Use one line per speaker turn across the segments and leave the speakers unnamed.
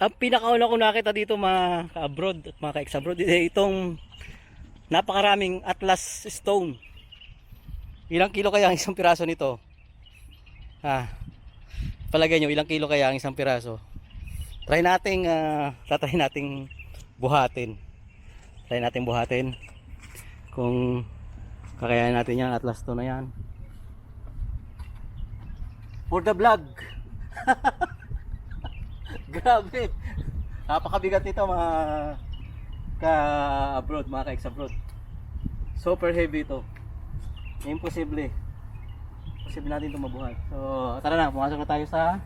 ang pinakauna ko nakita dito mga ka-abroad at mga ka-ex-abroad eh, itong napakaraming atlas stone. Ilang kilo kaya ang isang piraso nito? Ha? Palagay nyo, ilang kilo kaya ang isang piraso? Try nating, ah, tatry nating buhatin. Try nating buhatin. Kung kakayanin natin yan, atlas to na yan. For the vlog. Grabe. Napakabigat nito mga ka-abroad, mga ka-ex-abroad. Super heavy ito. Imposible. Imposible natin ito mabuhat. So, tara na, pumasok na tayo sa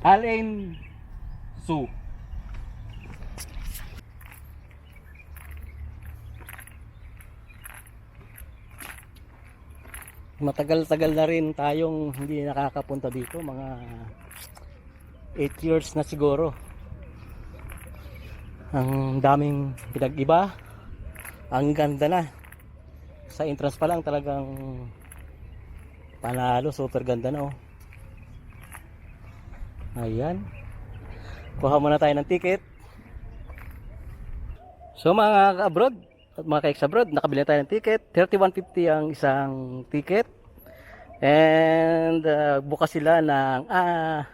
Allen Zoo. Matagal-tagal na rin tayong hindi nakakapunta dito, mga 8 years na siguro. Ang daming pinag-iba. Ang ganda na. Sa entrance pa lang talagang panalo, super ganda na oh. Ayan. Kuha muna tayo ng ticket. So mga ka-abroad at mga ka-ex-abroad, nakabili na tayo ng ticket. 31.50 ang isang ticket. And uh, bukas sila ng ah,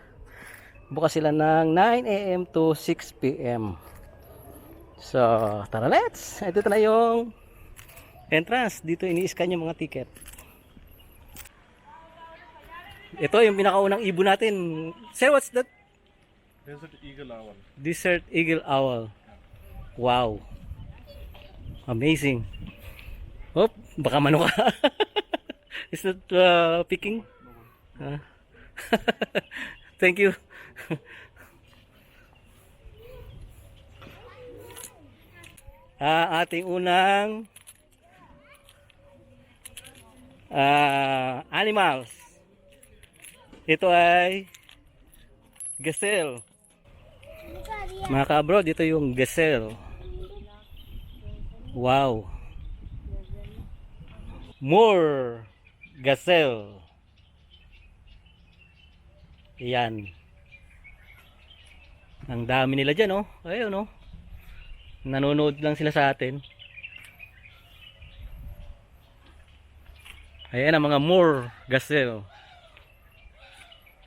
bukas sila ng 9 a.m. to 6 p.m. So, tara let's! Ito na yung entrance. Dito ini-scan yung mga ticket. Ito yung pinakaunang ibon natin. Sir, what's that?
Desert Eagle Owl.
Desert Eagle Owl. Wow. Amazing. Oh, baka mano ka. Is that uh, picking? Ah. Thank you. ah, ating unang ah, animals. Ito ay gazelle. Mga ka-abroad, ito yung gazelle. Wow. More gazelle. Yan. Ang dami nila dyan, oh. Ayun, oh. Nanonood lang sila sa atin. Ayan ang mga more gazelle.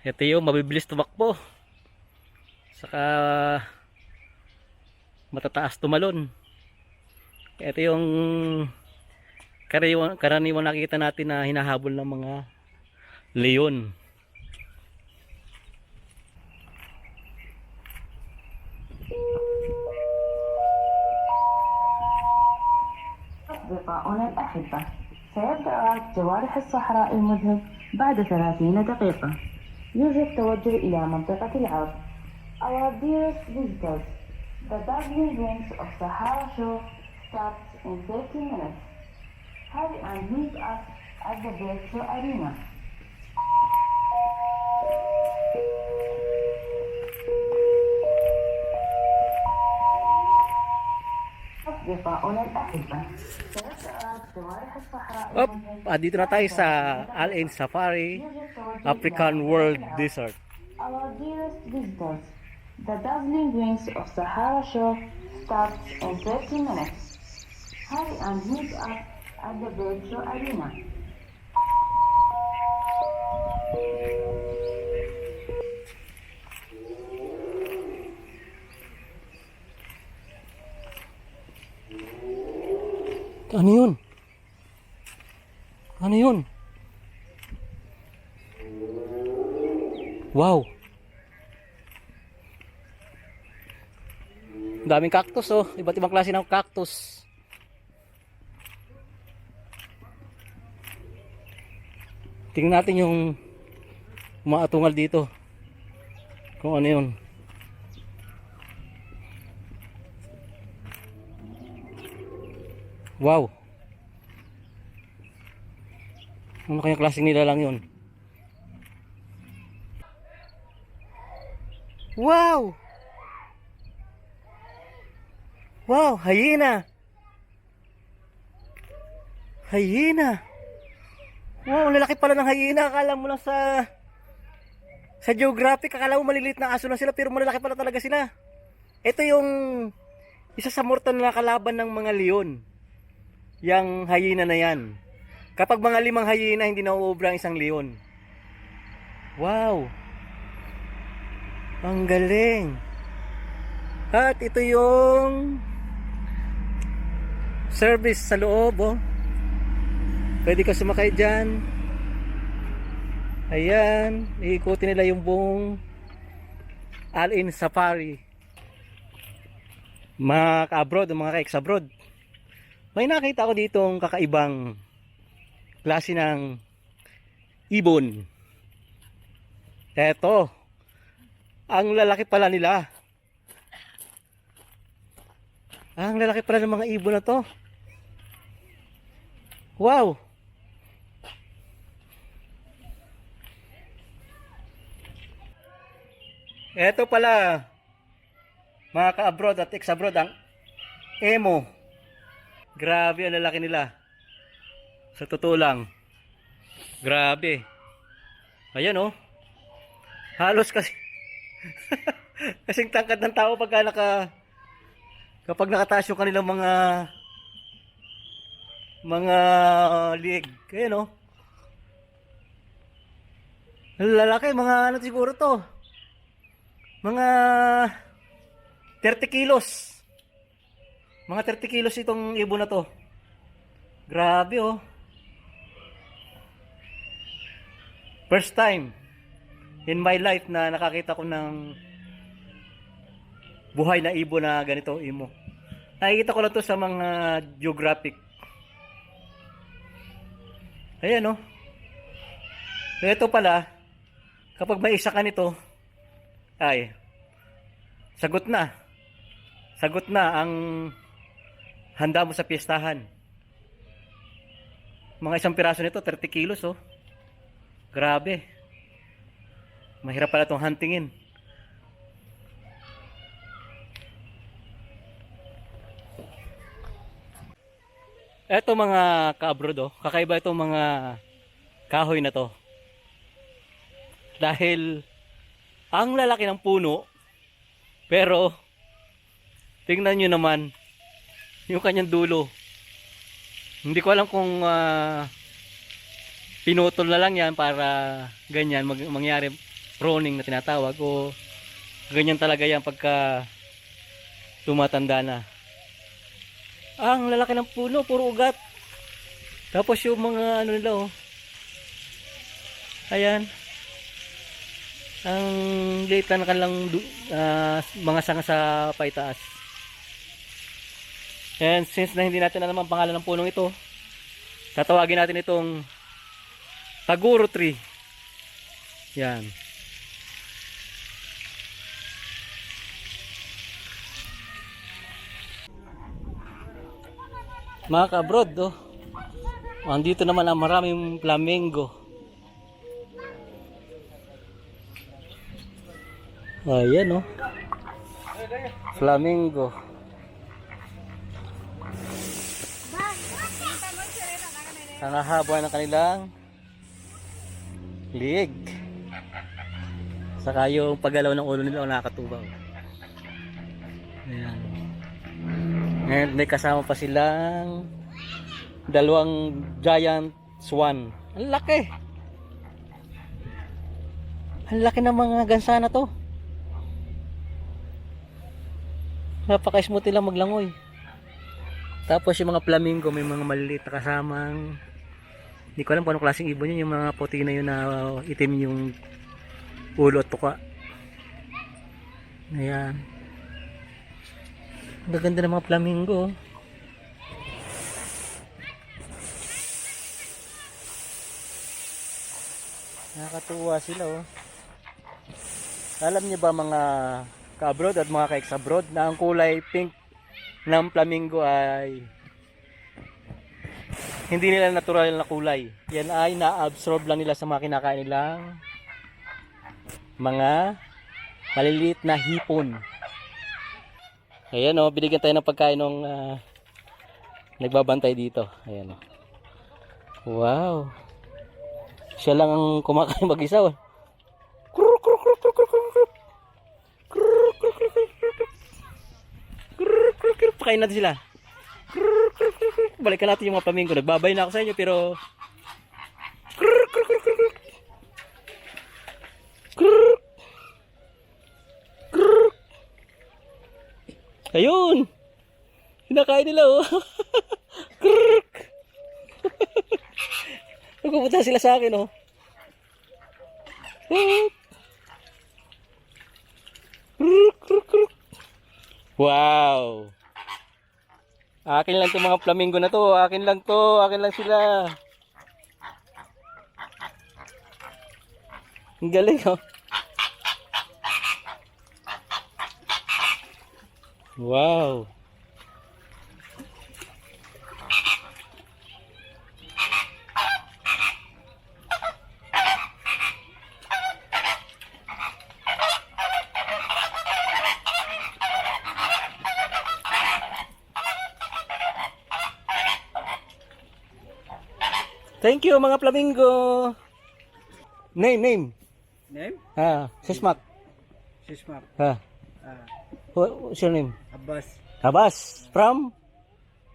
Ito yung mabibilis tumakbo. Saka matataas tumalon. Ito yung karaniwan, karaniwan nakita natin na hinahabol ng mga leon.
أصدقاؤنا الأحبة سيبدأ جوارح الصحراء المذهب بعد 30 دقيقة يوجد توجه إلى منطقة العرض Our dearest visitors, the dazzling wings of Sahara show starts in 30 minutes. Hurry and meet us at the Virtual Arena. Diba? Ah, diba?
Up,
oh,
ah, dito na tayo sa Al Ain Safari African World Desert.
Our dearest visitors, the dazzling rings of Sahara Shore starts in 30 minutes. Hurry and meet us at the virtual arena.
Ano yun? Ano yun? Wow! Daming cactus oh. Iba't ibang klase ng cactus. Tingnan natin yung umaatungal dito. Kung ano yun. Wow. Ano kayang klaseng nila lang yun? Wow! Wow, hyena! Hyena! Wow, lalaki pala ng hyena. Akala mo lang sa Sa geographic, akala mo maliliit na aso lang sila pero malalaki pala talaga sila. Ito yung isa sa mortal na kalaban ng mga leon. Yang hyena na yan. Kapag mga limang hyena, hindi na uubra ang isang leon. Wow! Ang galing! At ito yung service sa loob, oh. Pwede ka sumakay dyan. Ayan, iikutin nila yung buong All-in Safari. Mga ka-abroad, mga ka-ex-abroad. May nakita ko ditong kakaibang klase ng ibon. Eto, ang lalaki pala nila. Ang lalaki pala ng mga ibon na to. Wow! Eto pala, mga ka-abroad at ex-abroad, ang emo. Grabe ang lalaki nila. Sa totoo lang. Grabe. Ayan oh. Halos kasi kasing tangkad ng tao pagka naka kapag nakataas yung kanilang mga mga leg. Ayan oh. Lalaki, mga ano siguro to? Mga 30 kilos. Mga 30 kilos itong ibon na to. Grabe oh. First time in my life na nakakita ko ng buhay na ibon na ganito imo. Nakikita ko lang to sa mga geographic. Ayan oh. Ito pala, kapag may isa ka nito, ay, sagot na. Sagot na ang handa mo sa piyestahan. Mga isang piraso nito, 30 kilos oh. Grabe. Mahirap pala itong huntingin. Eto mga ka-abroad oh, kakaiba itong mga kahoy na to. Dahil ang lalaki ng puno, pero tingnan nyo naman yung kanyang dulo. Hindi ko alam kung ah, pinutol na lang yan para ganyan mag- mangyari proning na tinatawag o ganyan talaga yan pagka tumatanda na. Ang lalaki ng puno, puro ugat. Tapos yung mga ano nila oh. Ayan. Ang liit na ng kanilang ah, mga sanga sa paitaas. And since na hindi natin alam ang pangalan ng punong ito, tatawagin natin itong Taguro tree. Yan. Mga ka-abroad, oh. Andito naman ang maraming flamingo. Ayan, oh. Flamingo. Ang haba ng kanilang liig. Saka yung paggalaw ng ulo nila nakakatuwa. oh. Ayan. Ngayon may kasama pa silang dalawang giant swan. Ang laki. Ang laki ng mga gansa na to. Napaka-smooth nila maglangoy. Tapos yung mga flamingo may mga maliliit na kasamang hindi ko alam kung anong klaseng ibon yun yung mga puti na yun na itim yung ulo at tuka. Ayan. Ang ng mga flamingo. Nakakatuwa sila oh. Alam niyo ba mga ka-abroad at mga ka-ex-abroad na ang kulay pink ng flamingo ay hindi nila natural na kulay. Yan ay na-absorb lang nila sa mga kinakain nilang mga maliliit na hipon. Ayan o, oh, binigyan tayo ng pagkain ng uh, ah, nagbabantay dito. Ayan o. Oh. Wow. Siya lang ang kumakain mag-isa. Oh. Pakain natin sila. Balikan natin yung mga flamingo. Nagbabay na ako sa inyo pero... Krrr, krrr, krrr, krrr. Krrr. Krrr. Ayun! Kinakain nila oh. Krrr. Nagpupunta sila sa akin oh. Krrr. Krrr, krrr, krrr. Wow! Akin lang 'tong mga flamingo na to. Akin lang to. Akin lang sila. Ang galing oh. Wow. Thank you mga flamingo. Name, name.
Name?
Ah, Sismak.
Sismak.
Ah,
Ah,
what, what's your name?
Abbas.
Abbas. From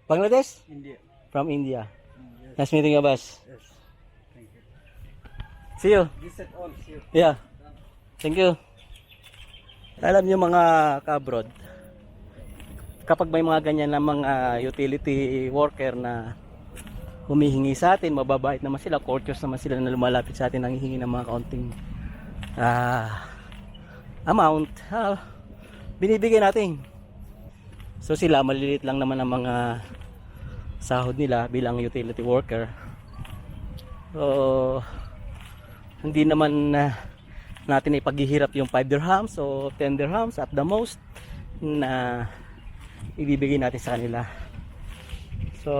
Bangladesh?
India.
From India.
Mm, yes.
Nice meeting Abbas.
yes. Thank you.
See you.
This at all. See you.
Yeah. Thank you. Alam niyo mga ka-abroad, kapag may mga ganyan na mga utility worker na humihingi sa atin, mababait naman sila, courteous naman sila na lumalapit sa atin nang hihingi ng mga kaunting ah, amount, ah, binibigay natin. So sila, maliliit lang naman ang mga sahod nila bilang utility worker. So, hindi naman na natin ipaghihirap yung 5 dirhams o 10 dirhams at the most na ibibigay natin sa kanila. So,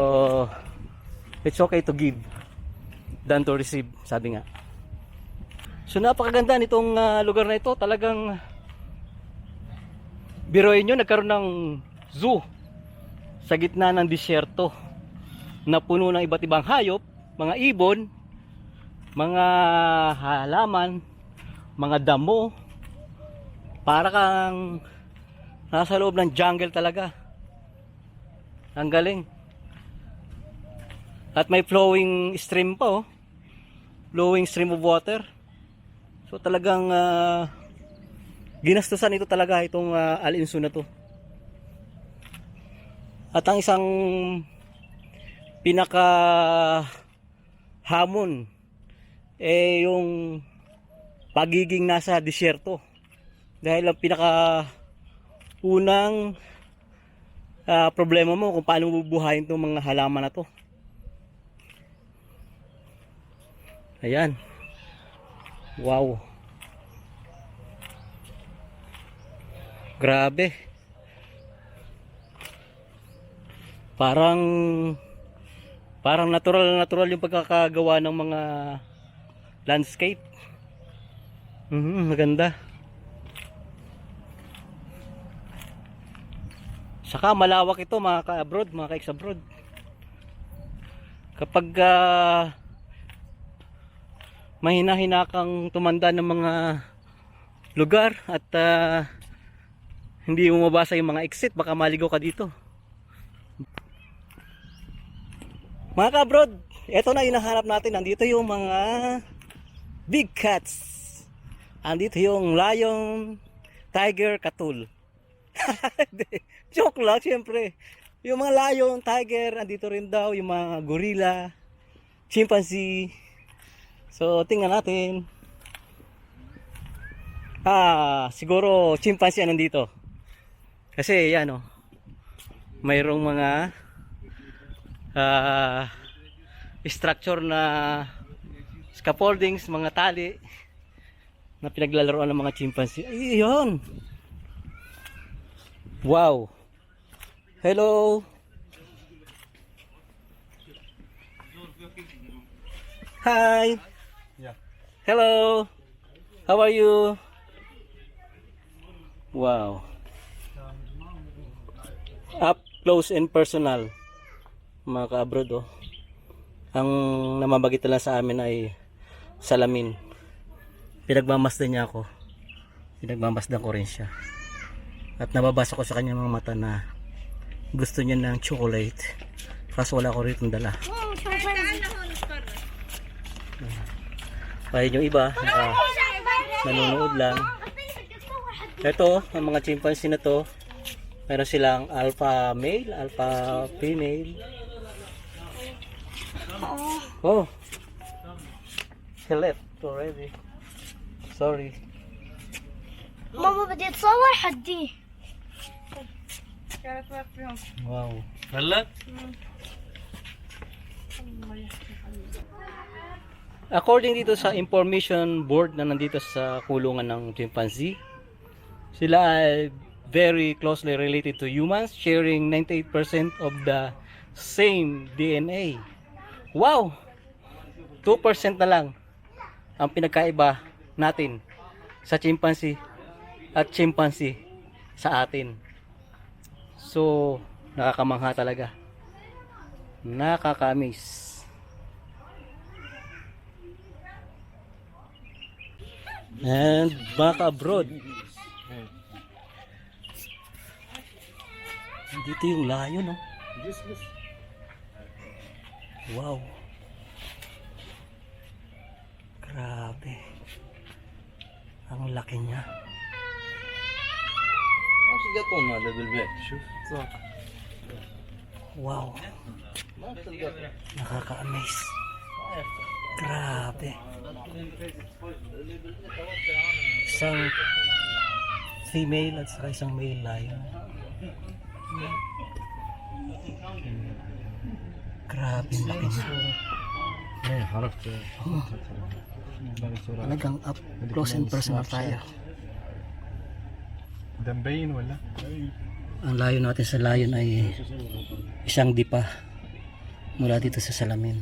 it's okay to give than to receive, sabi nga. So, napakaganda nitong ah, lugar na ito. Talagang biroin nyo, nagkaroon ng zoo sa gitna ng disyerto na puno ng iba't ibang hayop, mga ibon, mga halaman, mga damo. Para kang nasa loob ng jungle talaga. Ang galing. At may flowing stream pa oh. Flowing stream of water. So talagang ah, ginastusan ito talaga itong uh, Alinso na to. At ang isang pinaka hamon eh yung pagiging nasa disyerto dahil ang pinaka unang ah, problema mo kung paano bubuhayin itong mga halaman na to ayan wow grabe parang parang natural na natural yung pagkakagawa ng mga landscape Mhm, maganda. Saka malawak ito mga ka-abroad, mga ka-ex-abroad. Kapag ah, mahina-hina kang tumanda ng mga lugar at ah, hindi mo mabasa yung mga exit, baka maligaw ka dito. Mga ka-abroad, ito na hinahanap natin. Nandito yung mga big cats. Andito yung lion, tiger, katul. Joke lang, syempre. Yung mga lion, tiger, andito rin daw. Yung mga gorilla, chimpanzee. So, tingnan natin. Ah, siguro chimpanzee ang nandito. Kasi, yan oh. Mayroong mga ah, structure na scaffoldings, mga tali na pinaglalaroan ng mga chimpanzee. Ay, yun. Wow. Hello. Hi. Hello. How are you? Wow. Up close and personal. Mga ka-abroad oh. Ang namamagitan lang sa amin ay salamin pinagmamasdan niya ako pinagmamasdan ko rin siya at nababasa ko sa kanya mga mata na gusto niya ng chocolate. Kaso wala ko rito dala. Kaya yung iba, naka, nanonood lang. Ito, ang mga chimpanzee na to, meron silang alpha male, alpha female. Oh, he left already. Sorry.
ماما بدي اتصور حدي
Wow.
هلا
According dito sa information board na nandito sa kulungan ng chimpanzee, sila ay very closely related to humans, sharing 98% of the same DNA. Wow! 2% na lang ang pinagkaiba natin sa chimpanzee at chimpanzee sa atin. So, nakakamangha talaga. Nakaka-amaze. and back abroad. Dito yung layo no? Wow. Grabe. Ang laki niya. Wow. Nakaka-amaze. Grabe. Isang female at saka isang male lion. Grabe ang laki niya.
May harap siya.
Ano Talagang up close and personal tayo.
Dambayin wala.
Ang layo natin sa layon ay isang dipa mula dito sa salamin.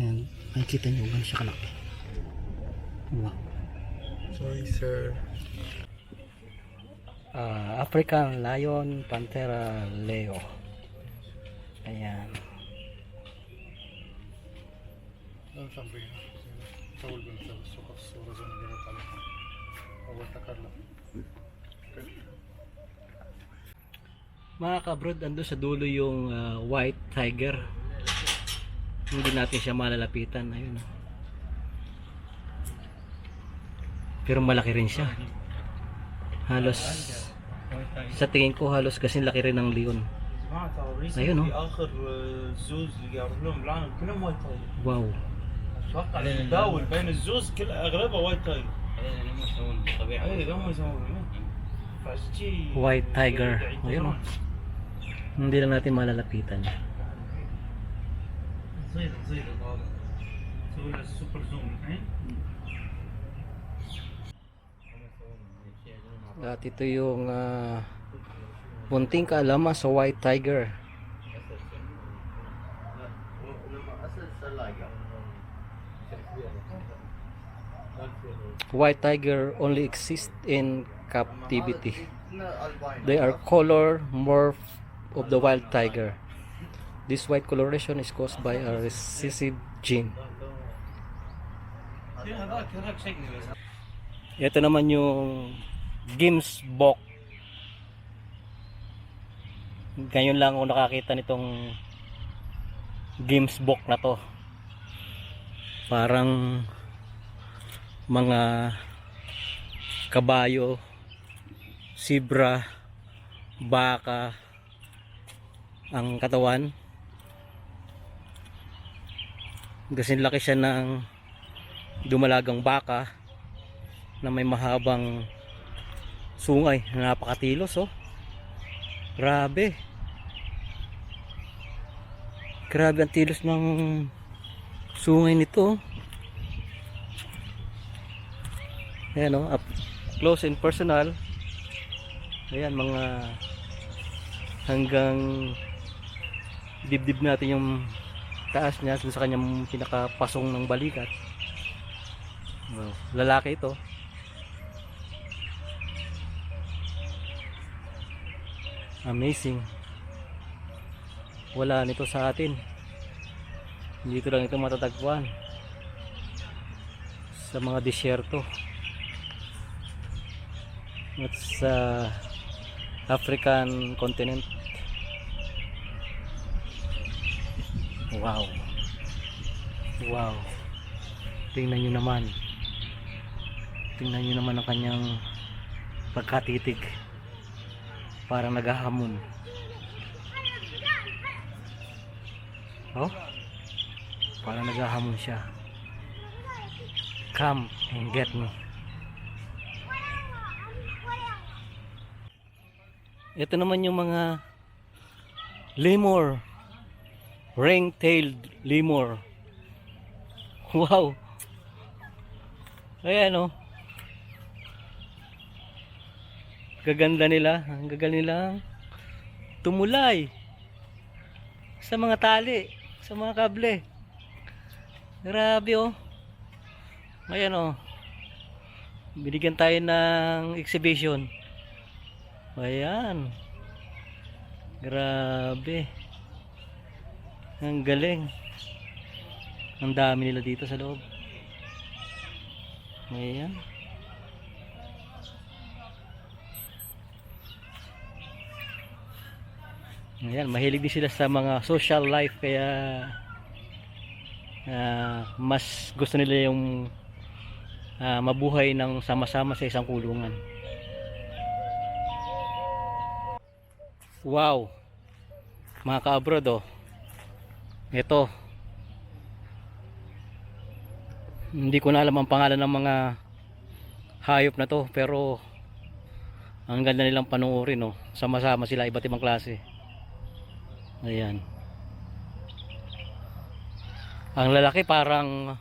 Ayan, makikita niyo ganun siya kalaki.
Sorry, sir.
Uh, African Lion Panthera Leo. Ayan.
Ano doon sa bina. Tawal doon sa sukas. Suras na ginatala. Tawal takar lang.
Mga kabrod, ando sa dulo yung uh, white tiger. Hindi natin siya malalapitan. Ayun. Oh. Pero malaki rin siya. Halos sa tingin ko halos kasi laki rin ng leon. Ayun oh.
اخر الزوز اللي قاعد لهم بالعالم كلهم وايت تايجر
Wow.
اتوقع المداول بين الزوز كل اغلبها وايت تايجر
هم يسوون طبيعي
اي هم يسوون فشي
White tiger. Ayun oh. Hindi lang natin malalapitan.
صيد صيد هذا سوي له سوبر زوم الحين
at ito yung uh, bunting kalama sa white tiger. White tiger only exist in captivity. They are color morph of the wild tiger. This white coloration is caused by a recessive gene. Ito naman yung Gimsbok. Ngayon lang ako nakakita nitong Gimsbok na to. Parang mga kabayo, sibra, baka ang katawan. Kasi laki siya ng dumalagang baka na may mahabang sungay na napakatilos oh. Grabe. Grabe ang tilos ng sungay nito. oh. Ayan oh, up close and personal. Ayan mga hanggang dibdib natin yung taas niya sa kanyang pinakapasong ng balikat. Lalaki ito. Amazing. Wala nito sa atin. Dito lang ito matatagpuan. Sa mga disyerto. At sa African continent. Wow. Wow. Tingnan nyo naman. Tingnan nyo naman ang kanyang pagkatitig. Parang naghahamon. Oh? Parang naghahamon siya. Come and get me. Ito naman yung mga lemur. Ring-tailed lemur. Wow. Ayan oh. Gaganda nila. Ang gagal nila. Tumulay. Sa mga tali. Sa mga kable. Grabe oh. Ayan oh. Binigyan tayo ng exhibition. Ayan. Grabe. Ang galing. Ang dami nila dito sa loob. Ayan. Ayan, mahilig din sila sa mga social life kaya ah, mas gusto nila yung ah, mabuhay ng sama-sama sa isang kulungan. Wow. Mga ka-abroad oh. Ito. Hindi ko na alam ang pangalan ng mga hayop na to pero ang ganda nilang panuorin oh. Sama-sama sila iba't ibang klase. Ayan. Ang lalaki parang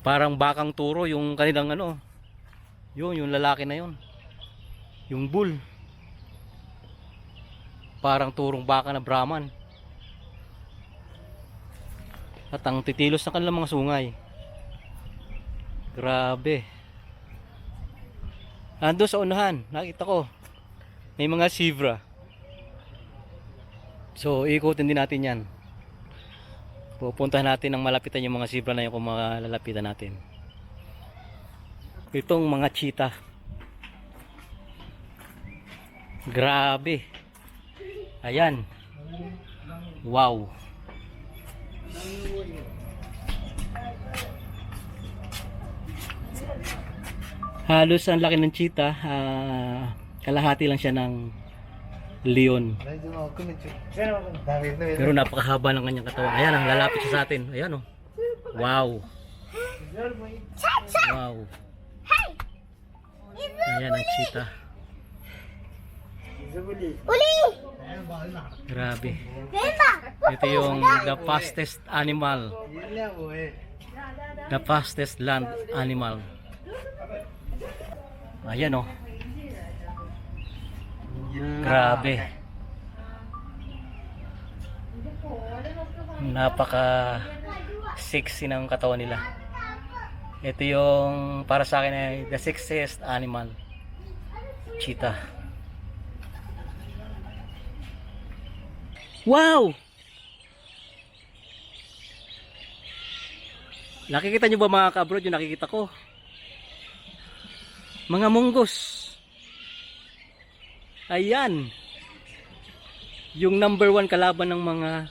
parang bakang turo yung kanilang ano. Yun, yung lalaki na yun. Yung bull. Parang turong baka na Brahman. At ang titilos ng kanilang mga sungay. Grabe. Ando sa unahan, nakita ko. May mga zebra. So, ikutin din natin yan. Pupuntahan natin ng malapitan yung mga zebra na yun kung malalapitan natin. Itong mga cheetah. Grabe. Ayan. Wow. Halos ang laki ng cheetah. ah, kalahati lang siya ng leon. Pero napakahaba ng kanyang katawan. Ayan, ang lalapit siya sa atin. Ayan oh. Wow. Wow. Ayan ang cheetah.
Uli!
Grabe. Ito yung the fastest animal. The fastest land animal. Ayan oh. Grabe. Napaka sexy ng katawan nila. Ito yung para sa akin ay the sexiest animal. Cheetah. Wow! Nakikita nyo ba mga ka-abroad yung nakikita ko? Mga munggos. Ayan. Yung number one kalaban ng mga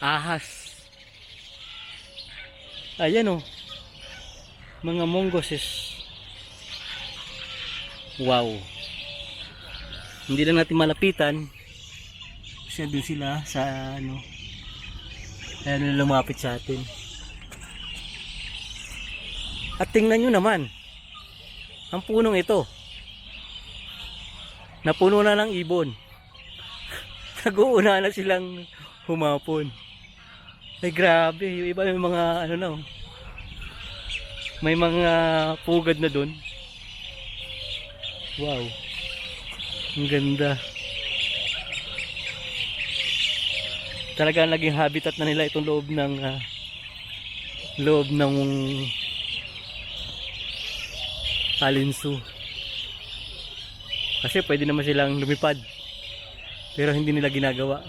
ahas. Ayan oh. Mga mongooses. Wow. Hindi lang natin malapitan. Kasi doon sila sa ano. Ayan na lumapit sa atin. At tingnan nyo naman. Ang punong ito. Napuno na ng ibon. Nag-uuna na silang humapon. Ay grabe, yung iba may mga ano na oh. May mga pugad na doon. Wow. Ang ganda. Talaga naging habitat na nila itong loob ng ah, loob ng alinsu. Kasi pwede naman silang lumipad. Pero hindi nila ginagawa.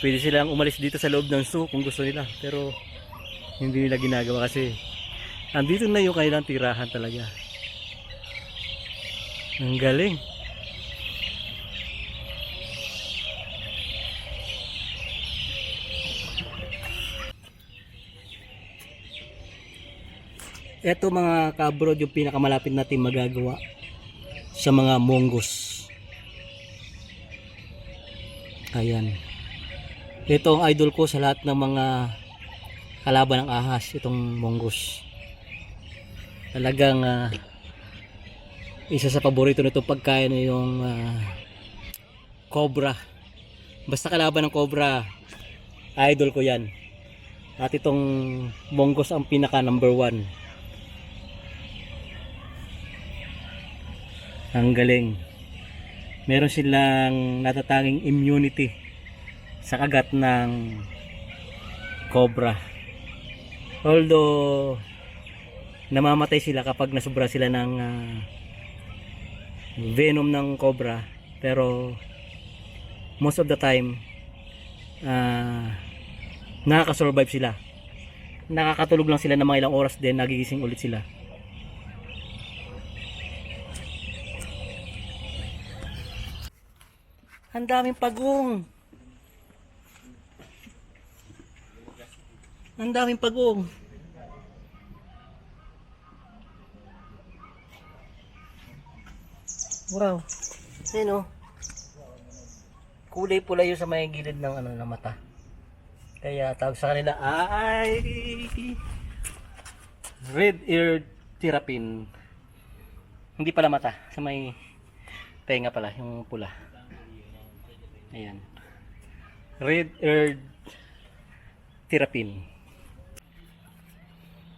Pwede silang umalis dito sa loob ng zoo kung gusto nila. Pero hindi nila ginagawa kasi andito na yung kanilang tirahan talaga. Ang galing. Ito mga kabro yung pinakamalapit natin magagawa sa mga mongoose. Ayan. Ito ang idol ko sa lahat ng mga kalaban ng ahas, itong mongoose. Talagang ah, isa sa paborito nito pagkain ay yung ah, cobra. Basta kalaban ng cobra, idol ko yan. At itong mongoose ang pinaka number one. Ang galing. Meron silang natatanging immunity sa kagat ng cobra. Although namamatay sila kapag nasubra sila ng ah, venom ng cobra pero most of the time ah nakaka-survive sila. Nakakatulog lang sila ng mga ilang oras din nagigising ulit sila. Ang daming pagong. Ang daming pagong. Wow. Ayun oh. Kulay pula yun sa may gilid ng ano ng mata. Kaya tawag sa kanila ay red ear terrapin. Hindi pala mata, sa may tenga pala yung pula. Ayan. Red ear terrapin.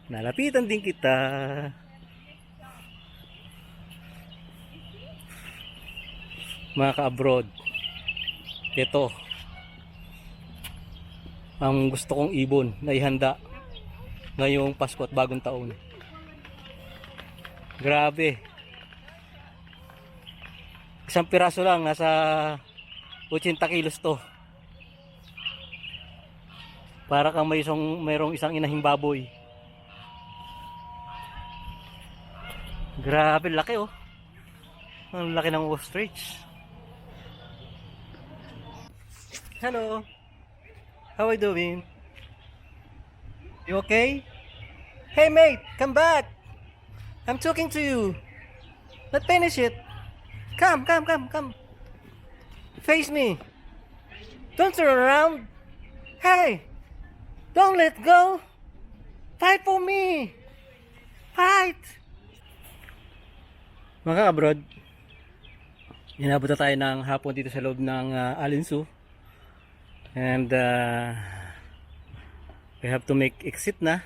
Nalapitan din kita. Mga ka-abroad. Ito. Ang gusto kong ibon na ihanda ngayong Pasko at bagong taon. Grabe. Isang piraso lang, nasa 80 kilos to. Para kang may isang, mayroong isang inahing baboy. Grabe, laki oh. Ang laki ng ostrich. Hello. How are you doing? You okay? Hey mate, come back. I'm talking to you. Not finish it. Come, come, come, come. Face me. Don't turn around. Hey, don't let go. Fight for me. Fight. Mga abroad, inabot na tayo ng hapon dito sa loob ng uh, Alinsu. And uh, we have to make exit na.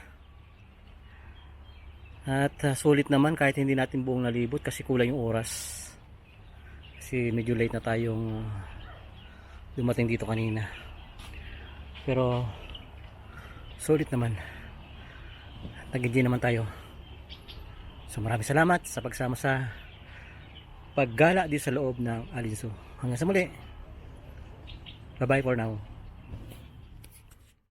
At uh, sulit naman kahit hindi natin buong nalibot kasi kulang yung oras. Kasi medyo late na tayong dumating dito kanina. Pero sulit naman. Nag-enjoy naman tayo. So maraming salamat sa pagsama sa paggala dito sa loob ng Alinso. Hanggang sa muli. Bye bye for now.